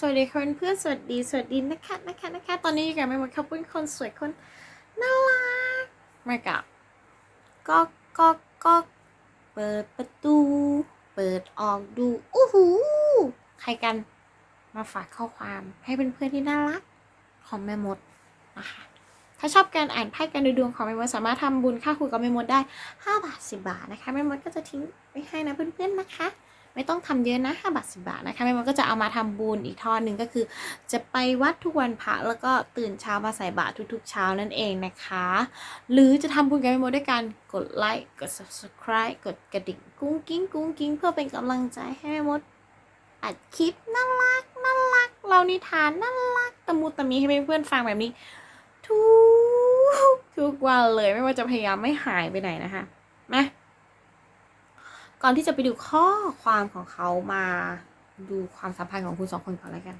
สวัสดีค่ะเพื่อนสวัสดีสวัสดีนะคะนะคะนะคะ ตอนนี้อยู่กับแม่มดข้าวปุ้นคนสวยคนน่ารักมากับก็ก็ก็เปิดประตู เปิดออกดูอู้หูใครกันมาฝากข้อความให้เป็นเพื่อนๆที่น่ารักของแม่มดนะคะถ้าชอบการอ่านไพ่การดูดวงของแม่มดสามารถทำบุญค่าคุยกับแม่มดได้ 5 บาท 10 บาทนะคะแม่มดก็จะทิ้งไว้ให้นะเพื่อนๆนะคะ ไม่ต้องทำเยอะนะ5บาท10บาทนะคะแม่มดก็จะเอามาทำบุญอีกทอดหนึ่งก็คือ จะไปวัดทุกวันพระแล้วก็ตื่นเช้ามาใส่บาตรทุกๆ เช้านั่นเองนะคะ หรือจะทำบุญกับแม่มดด้วยการกดไลค์กด subscribe กดกระดิ่งกุ้งกิ้งกุ้งกิ้งเพื่อเป็นกำลังใจให้แม่มดอัดคลิปน่ารักน่ารัก เรานิทานน่ารักตะมูตะมีให้เพื่อนๆฟังแบบนี้ ทุกทุกวันเลยไม่ว่าจะพยายามไม่หายไปไหนนะคะ ก่อนที่จะไปดูข้อความของเขามาดูความสัมพันธ์ของคุณสองคนก่อนแล้วกัน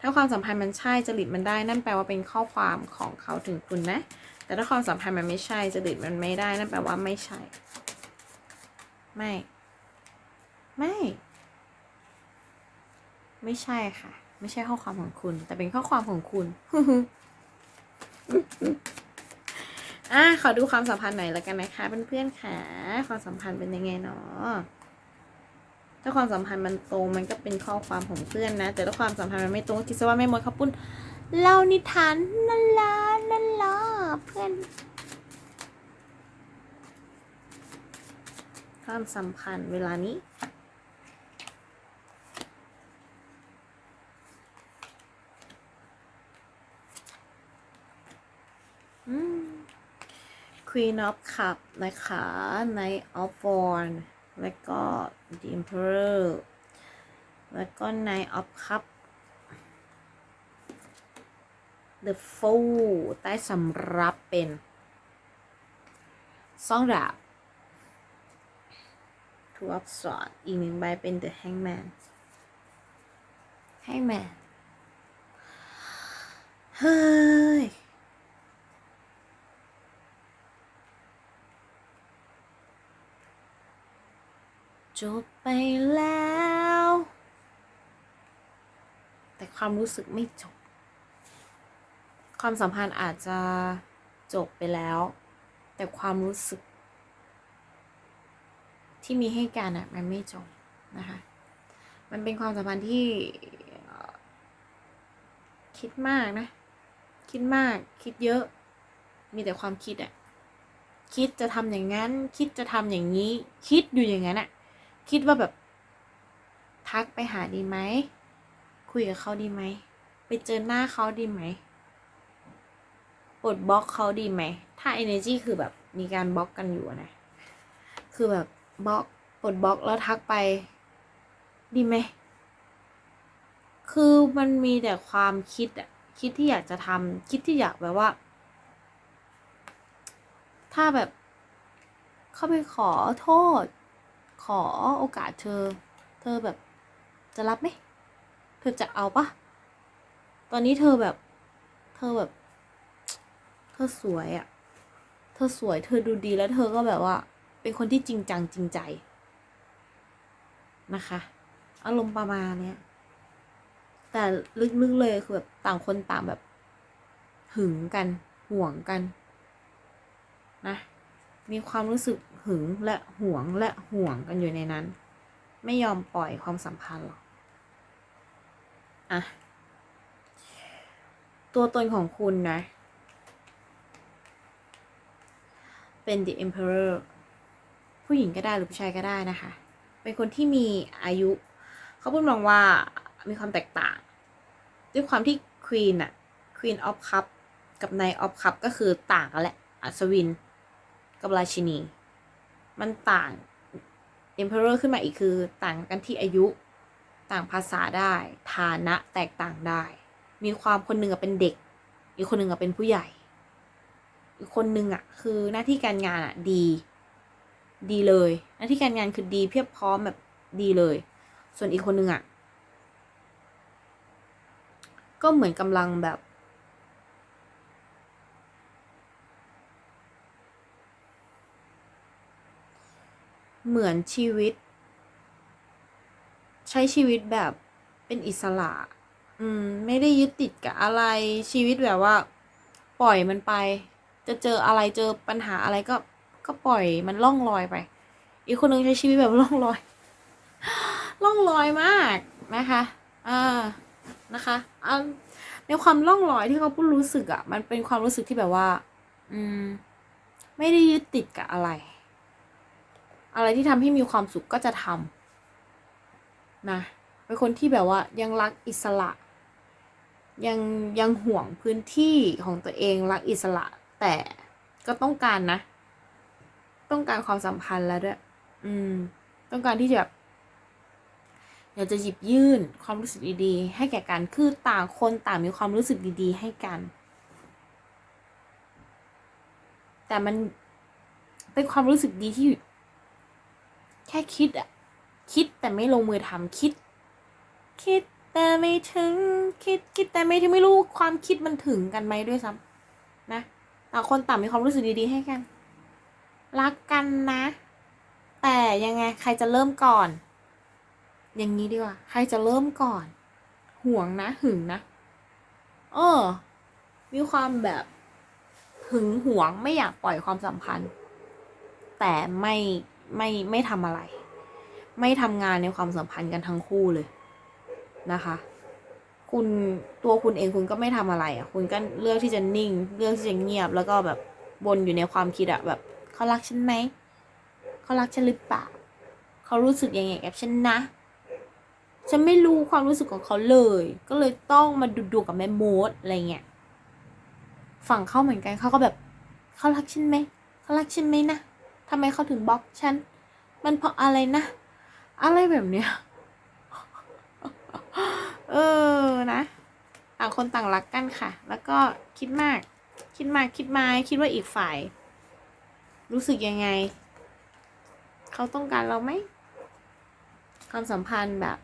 ถ้าความสัมพันธ์มันใช่จริตมันได้ นั่นแปลว่าเป็นข้อความของเขาถึงคุณนะ แต่ถ้าความสัมพันธ์มันไม่ใช่จริตมันไม่ได้ นั่นแปลว่าไม่ใช่ ไม่ ไม่ ไม่ใช่ค่ะ ไม่ใช่ข้อความของคุณ แต่เป็นข้อความของคุณ อะขอดูความสัมพันธ์หน่อยแล้วกันนะคะเพื่อนๆค่ะความสัมพันธ์เป็นยังไงเนาะถ้าความสัมพันธ์มันตรงมันก็เป็นข้อความของเพื่อนนะ แต่ถ้าความสัมพันธ์มันไม่ตรงก็คิดซะว่าไม่หมดข้าวปุ้นเล่านิทานนั่นละนั่นละเพื่อน ความสัมพันธ์เวลานี้ Queen of Cup นะคะ Knight of Wands แล้วก็ The Emperor แล้วก็ Knight of Cup The Fool ใต้สำรับเป็นสองดาบ Two of Swords อีกหนึ่งใบเป็น The Hangman Hangman เฮ้ย จบไปแล้ว แต่ความรู้สึกไม่จบ ความสัมพันธ์อาจจะจบไปแล้ว แต่ความรู้สึก ที่มีให้กันอะมันไม่จบนะคะ มันเป็นความสัมพันธ์ที่คิดมากนะ คิดมาก คิดเยอะ มีแต่ความคิดอะคิดจะทำอย่างนั้น คิดจะทำอย่างนี้ คิดอยู่อย่างนั้นอะ คิดว่าแบบ ทักไปหาดีไหม คุยกับเขาดีไหม ไปเจอหน้าเขาดีไหมปลดบล็อกเขาดีไหม ถ้า energy คือแบบมีการบล็อกกันอยู่นะ คือแบบบล็อกปลดบล็อกแล้วทักไป ดีไหม คือมันมีแต่ความคิดอะคิดที่อยากจะทำคิดที่อยากแบบว่า ถ้าแบบ เข้าไปขอโทษ ขอโอกาสเธอ เธอแบบจะรับไหม เธอจะเอาปะตอนนี้เธอแบบ เธอแบบ เธอสวยอะ่ะ เธอสวย เธอดูดีแล้วเธอก็แบบว่า เป็นคนที่จริงจังจริงใจ นะคะ อารมณ์ประมาณเนี้ย แต่ลึกๆเลยคือแบบต่างคนต่างแบบ หึงกัน ห่วงกัน นะ มีความรู้สึกหึงและหวงและห่วงกันอยู่ในนั้น ไม่ยอมปล่อยความสัมพันธ์หรอกอะตัวตนของคุณนะ เป็น the emperor ผู้หญิงก็ได้หรือผู้ชายก็ได้นะคะ เป็นคนที่มีอายุ เขาพูดมองว่ามีความแตกต่าง ด้วยความที่ queen อะ queen of cup กับ knight of cup ก็คือต่างกันแหละ อัศวิน กับราชินี มันต่าง emperor ขึ้นมาอีกคือต่างกันที่อายุต่างภาษาได้ ฐานะแตกต่างได้ มีความคนหนึ่งอะเป็นเด็ก อีกคนหนึ่งอะเป็นผู้ใหญ่ อีกคนหนึ่งอะคือหน้าที่การงานอะดี ดีเลย หน้าที่การงานคือดีเพียบพร้อมแบบดีเลย ส่วนอีกคนหนึ่งอะก็เหมือนกำลังแบบ เหมือนชีวิต ใช้ชีวิตแบบเป็นอิสระ อืม ไม่ได้ยึดติดกับอะไร ชีวิตแบบว่า ปล่อยมันไป จะเจออะไรเจอปัญหาอะไรก็ ก็ปล่อยมันล่องลอยไป อีกคนนึงใช้ชีวิตแบบล่องลอย ล่องลอยมากนะคะอ่านะคะอ่าในความล่องลอยที่เขาพูดรู้สึกอะ่ะ มันเป็นความรู้สึกที่แบบว่า อืม ไม่ได้ยึดติดกับอะไร อะไรที่ทำให้มีความสุขก็จะทำนะเป็นคนที่แบบว่ายังรักอิสระ ยังยังห่วงพื้นที่ของตัวเองรักอิสระ แต่ก็ต้องการนะ ต้องการความสัมพันธ์แล้วด้วย อืม ต้องการที่จะแบบอยากจะหยิบยื่นความรู้สึกดีๆ ให้แก่กันคือต่างคนต่างมีความรู้สึกดีๆ ให้กัน แต่มันเป็นความรู้สึกดีที่ แค่คิดอะคิดแต่ไม่ลงมือทำคิด คิดแต่ไม่ถึง คิดคิดแต่ไม่ถึงไม่รู้ความคิดมันถึงกันไหมด้วยซ้ำนะต่างคนต่างมีความรู้สึกดีๆให้กัน รักกันนะ แต่ยังไงใครจะเริ่มก่อน อย่างนี้ดีกว่าใครจะเริ่มก่อน ห่วงนะหึงนะเออ มีความแบบหึงหวงไม่อยากปล่อยความสัมพันธ์ แต่ไม่ ไม่ไม่ทำอะไร ไม่ทำงานในความสัมพันธ์กันทั้งคู่เลยนะคะ คุณตัวคุณเองคุณก็ไม่ทำอะไรอะ คุณก็เลือกที่จะนิ่ง เลือกที่จะเงียบ แล้วก็แบบวนอยู่ในความคิดอะแบบเขารักฉันไหมเขารักฉันหรือเปล่าเขารู้สึกยังไงกับฉันนะฉันไม่รู้ความรู้สึกของเขาเลย ก็เลยต้องมาดูดูกับแม่โมดอะไรเงี้ย ฝั่งเขาเหมือนกันเขาก็แบบ เขารักฉันไหม เขารักฉันไหมนะ ทำไมเขาถึงบล็อกฉัน มันเพราะอะไรนะ อะไรแบบเนี้ย เออนะต่างคนต่างรักกันค่ะ แล้วก็คิดมาก คิดมากคิดมาคิดว่าอีกฝ่าย รู้สึกยังไง เขาต้องการเราไหมความสัมพันธ์แบบ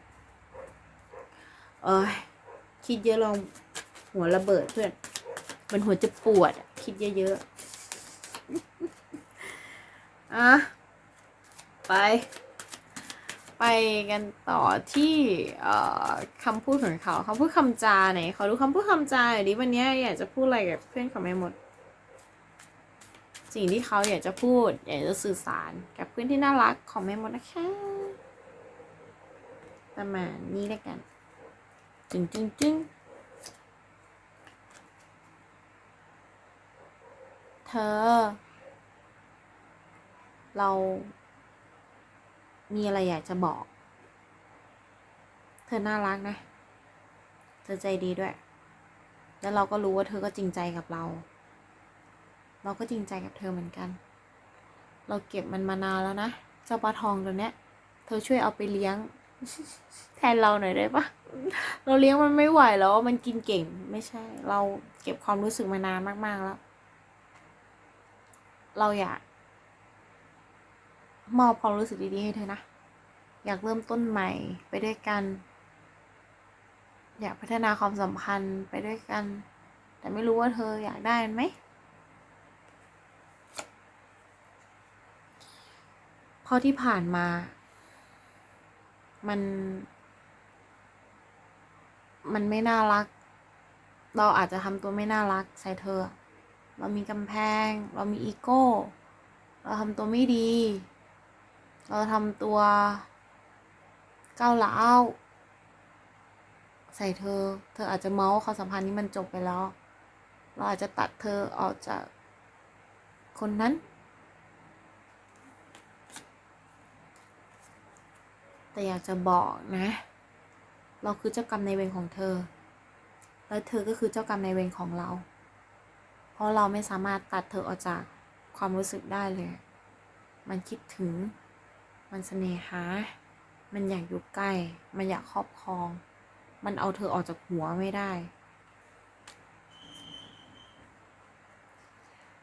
เอ้ยคิดเยอะลงหัวระเบิดเพื่อนมันหัวจะปวด คิดเยอะๆ อะ ไป ไปกันต่อที่เอ่อคำพูดของเขาคำพูดคำจาไหนเขาดูคำพูดคำจาหน่อยดิวันนี้อยากจะพูดอะไรกับเพื่อนเขาไม่หมด สิ่งที่เขาอยากจะพูด อยากจะสื่อสารกับเพื่อนที่น่ารักของแม่มดนะคะ ประมาณนี้แล้วกันจึงจึงจึงเธอ เรามีอะไรอยากจะบอก เธอน่ารักนะ เธอใจดีด้วย แล้วเราก็รู้ว่าเธอก็จริงใจกับเรา เราก็จริงใจกับเธอเหมือนกัน เราเก็บมันมานานแล้วนะ เจ้าปลาทองตัวเนี้ย เธอช่วยเอาไปเลี้ยง แทนเราหน่อยได้ปะเราเลี้ยงมันไม่ไหวแล้ว มันกินเก่ง ไม่ใช่ เราเก็บความรู้สึกมานานมาก ๆ แล้ว เราอยาก มอบความรู้สึกดีๆให้เธอนะ อยากเริ่มต้นใหม่ไปด้วยกัน อยากพัฒนาความสัมพันธ์ไปด้วยกัน แต่ไม่รู้ว่าเธออยากได้มันไหมเพราะที่ผ่านมา มัน มันไม่น่ารัก เราอาจจะทำตัวไม่น่ารักใส่เธอ เรามีกำแพง เรามีอีโก้ เราทำตัวไม่ดี เราทำตัวก้าวร้าวใส่เธอ เธออาจจะเมาส์ความสัมพันธ์นี้มันจบไปแล้ว เราอาจจะตัดเธอออกจากคนนั้น แต่อยากจะบอกนะ เราคือเจ้ากรรมในเวรของเธอ แล้วเธอก็คือเจ้ากรรมในเวรของเรา เพราะเราไม่สามารถตัดเธอออกจากความรู้สึกได้เลย มันคิดถึง มันเสน่หา มันอยากอยู่ใกล้ มันอยากครอบครอง มันเอาเธอออกจากหัวไม่ได้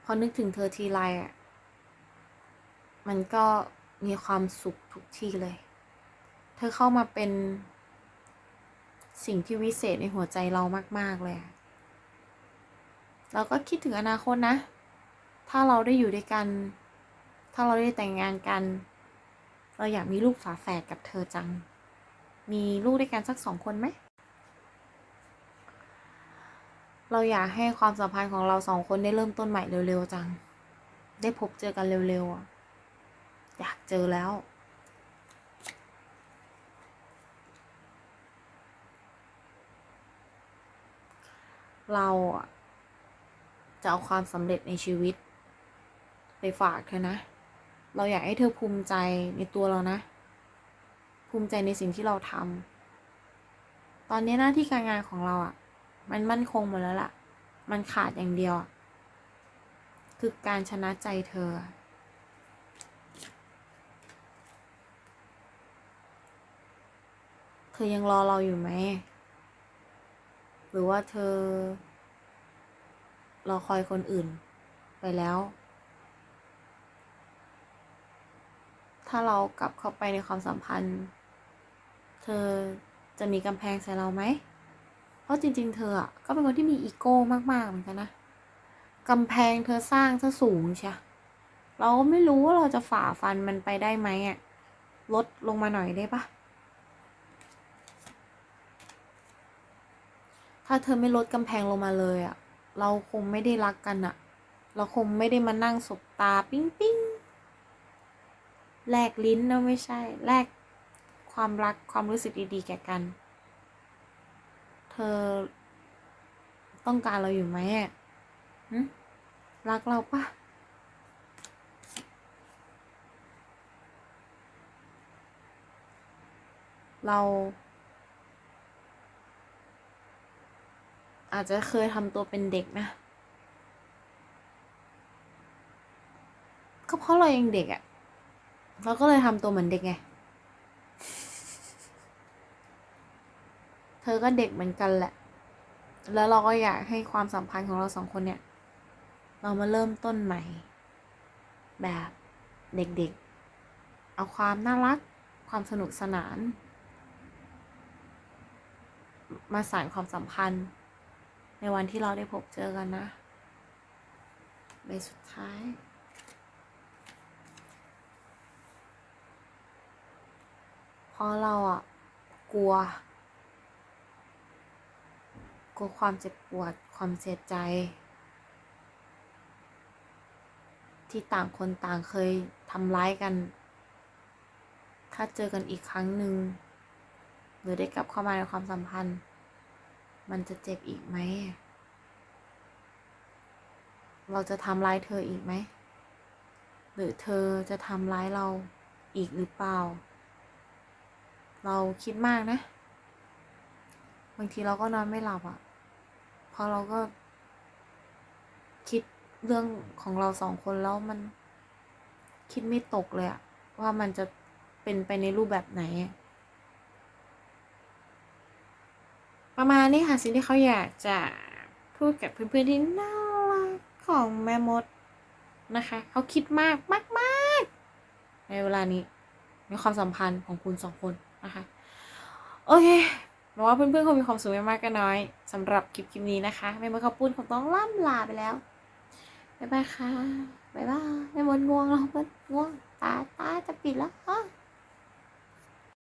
พอนึกถึงเธอทีไรอะ มันก็มีความสุขทุกทีเลย เธอเข้ามาเป็นสิ่งที่วิเศษในหัวใจเรามาก ๆ เลย เราก็คิดถึงอนาคตนะ ถ้าเราได้อยู่ด้วยกัน ถ้าเราได้แต่งงานกัน เราอยากมีลูกฝาแฝดกับเธอจัง มีลูกด้วยกันสักสองคนไหม เราอยากให้ความสัมพันธ์ของเราสองคนได้เริ่มต้นใหม่เร็วๆจัง ได้พบเจอกันเร็วๆอะอยากเจอแล้ว เราอะจะเอาความสำเร็จในชีวิต ไปฝากเธอนะ เราอยากให้เธอภูมิใจในตัวเรานะ ภูมิใจในสิ่งที่เราทำตอนนี้หน้าที่การงานของเราอะ่ะ มันมั่นคงหมดแล้วล่ะ มันขาดอย่างเดียว คือการชนะใจเธอ เธอยังรอเราอยู่ไหม หรือว่าเธอรอคอยคนอื่นไปแล้ว ถ้าเรากลับเข้าไปในความสัมพันธ์ เธอจะมีกำแพงใส่เราไหม เพราะจริง ๆ เธออะก็เป็นคนที่มีอีโก้มาก ๆ เหมือนกันนะกำแพงเธอสร้างซะสูงใช่เราไม่รู้ว่าเราจะฝ่าฟันมันไปได้ไหมอะลดลงมาหน่อยได้ปะถ้าเธอไม่ลดกำแพงลงมาเลยอะเราคงไม่ได้รักกันอะเราคงไม่ได้มานั่งสบตาปิ้งปิ้ง แลกลิ้นนะไม่ใช่ แลกความรักความรู้สึกดีๆ แก่กัน เธอต้องการเราอยู่ไหมอะรักเราปะเรา อาจจะเคยทำตัวเป็นเด็กนะ ก็เพราะเรายังเด็กอะ่ะ เราก็เลยทำตัวเหมือนเด็กไง เธอก็เด็กเหมือนกันแหละ แล้วเราก็อยากให้ความสัมพันธ์ของเราสองคนเนี่ย เรามาเริ่มต้นใหม่ แบบเด็กๆ เอาความน่ารัก ความสนุกสนาน มาสานความสัมพันธ์ ในวันที่เราได้พบเจอกันนะใบสุดท้าย เพราะเราอะกลัว กลัวความเจ็บปวดความเสียใจ ที่ต่างคนต่างเคยทำร้ายกัน ถ้าเจอกันอีกครั้งหนึ่งหรือได้กลับเข้ามาในความสัมพันธ์ มันจะเจ็บอีกไหม เราจะทำร้ายเธออีกไหม หรือเธอจะทำร้ายเราอีกหรือเปล่า เราคิดมากนะ บางทีเราก็นอนไม่หลับอะ่ะเพราะเราก็ คิดเรื่องของเราสองคนแล้วมันคิดไม่ตกเลยอะว่ามันจะเป็นไปในรูปแบบไหน ประมาณนี้ค่ะสิ่งที่เขาอยากจะพูดกับเพื่อนๆที่น่ารักของแม่มดนะคะ เขาคิดมากมากมากๆในเวลานี้ในความสัมพันธ์ของคุณสองคน นะคะ โอเคหวังว่าเพื่อนๆคงมีความสุขไม่มากก็น้อยสำหรับคลิปคลิปนี้นะคะแม่มดข้าวปุ้นคงต้องล่ำลาไปแล้วบ๊ายบายค่ะบ๊ายบายแม่มดง่วงแล้วเพื่อนง่วงตาตาจะปิดแล้วฮะ